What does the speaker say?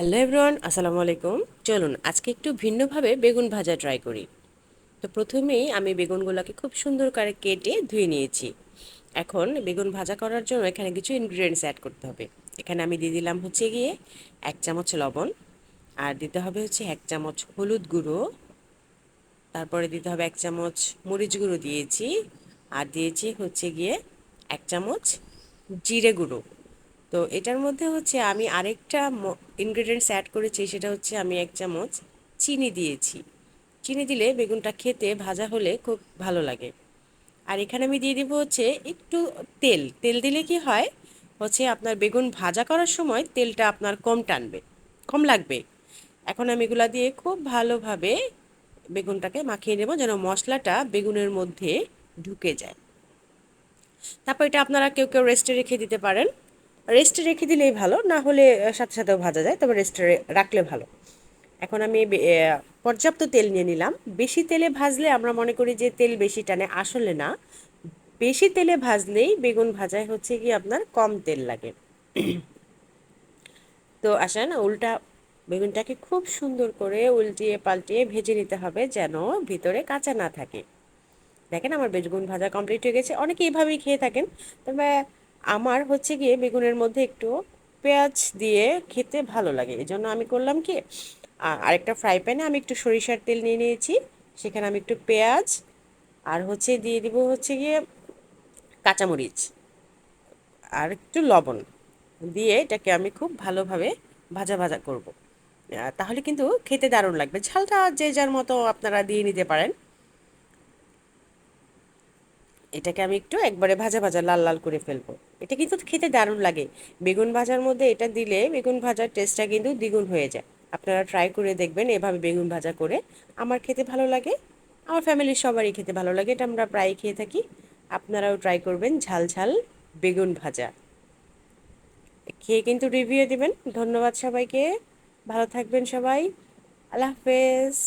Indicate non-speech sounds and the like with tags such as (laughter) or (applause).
Hello everyone আসসালামু আলাইকুম। চলুন, আজকে একটু ভিন্নভাবে বেগুন ভাজা ট্রাই করি। তো প্রথমেই আমি বেগুনগুলোকে খুব সুন্দর করে কেটে ধুয়ে নিয়েছি। এখন বেগুন ভাজা করার জন্য এখানে কিছু ইনগ্রিডিয়েন্টস অ্যাড করতে হবে। এখানে আমি দিয়ে দিলাম হচ্ছে গিয়ে এক চামচ লবণ, আর দিতে হবে হচ্ছে এক চামচ হলুদ গুঁড়ো, তারপরে দিতে হবে এক চামচ মরিচ গুঁড়ো দিয়েছি, আর দিয়েছি হচ্ছে গিয়ে এক চামচ জিরে গুঁড়ো। তো এটার মধ্যে হচ্ছে আমি আরেকটা ইনগ্রেডিয়েন্টস অ্যাড করেছি, সেটা হচ্ছে আমি এক চামচ চিনি দিয়েছি। চিনি দিলে বেগুনটা খেতে ভাজা হলে খুব ভালো লাগে। আর এখানে আমি দিয়ে দিব হচ্ছে একটু তেল। তেল দিলে কি হয়, হচ্ছে আপনার বেগুন ভাজা করার সময় তেলটা আপনার কম টানবে, কম লাগবে। এখন আমি এগুলা দিয়ে খুব ভালোভাবে বেগুনটাকে মাখিয়ে নেব যেন মশলাটা বেগুনের মধ্যে ঢুকে যায়। তারপর এটা আপনারা কেউ কেউ রেস্টে রেখে দিতে পারেন। রেস্টে রেখে দিলেই ভালো, না হলে সাথে সাথেও ভাজা যায়, তবে রেস্টে রাখলে ভালো। এখন আমি পর্যাপ্ত তেল নিয়ে নিলাম। বেশি তেলে ভাজলে আমরা মনে করি যে তেল বেশি টানে, আসলে না। বেশি তেলে ভাজলেই বেগুন ভাজায় হচ্ছে কি আপনার কম তেল লাগে। (clears throat) তো আসেন, উল্টা বেগুনটাকে খুব সুন্দর করে উল্টিয়ে পাল্টিয়ে ভেজে নিতে হবে যেন ভিতরে কাঁচা না থাকে। দেখেন আমার বেগুন ভাজা কমপ্লিট হয়ে গেছে। অনেকে এইভাবেই খেয়ে থাকেন। তবে আমার হচ্ছে গিয়ে বেগুনের মধ্যে একটু পেঁয়াজ দিয়ে খেতে ভালো লাগে। এই জন্য আমি করলাম কি আরেকটা ফ্রাই প্যানে আমি একটু সরিষার তেল নিয়ে নিয়েছি। সেখানে আমি একটু পেঁয়াজ আর হচ্ছে দিয়ে দিব হচ্ছে গিয়ে কাঁচামরিচ আর একটু লবণ দিয়ে এটাকে আমি খুব ভালোভাবে ভাজা ভাজা করব। তাহলে কিন্তু খেতে দারুণ লাগবে। ঝালটা যে যার মতো আপনারা দিয়ে নিতে পারেন। এটাকে আমি একটু একবারে ভাজা ভাজা লাল লাল করে ফেলব। এটা কিন্তু খেতে দারুণ লাগে। বেগুন ভাজার মধ্যে এটা দিলে বেগুন ভাজার টেস্টটা কিন্তু দ্বিগুণ হয়ে যায়। আপনারা ট্রাই করে দেখবেন এভাবে বেগুন ভাজা করে। আমার খেতে ভালো লাগে, আমার ফ্যামিলির সবারই খেতে ভালো লাগে, এটা আমরা প্রায় খেয়ে থাকি। আপনারাও ট্রাই করবেন ঝাল ঝাল বেগুন ভাজা। খেয়ে কিন্তু রিভিউ দেবেন। ধন্যবাদ সবাইকে। ভালো থাকবেন সবাই। আল্লাহ হাফেজ।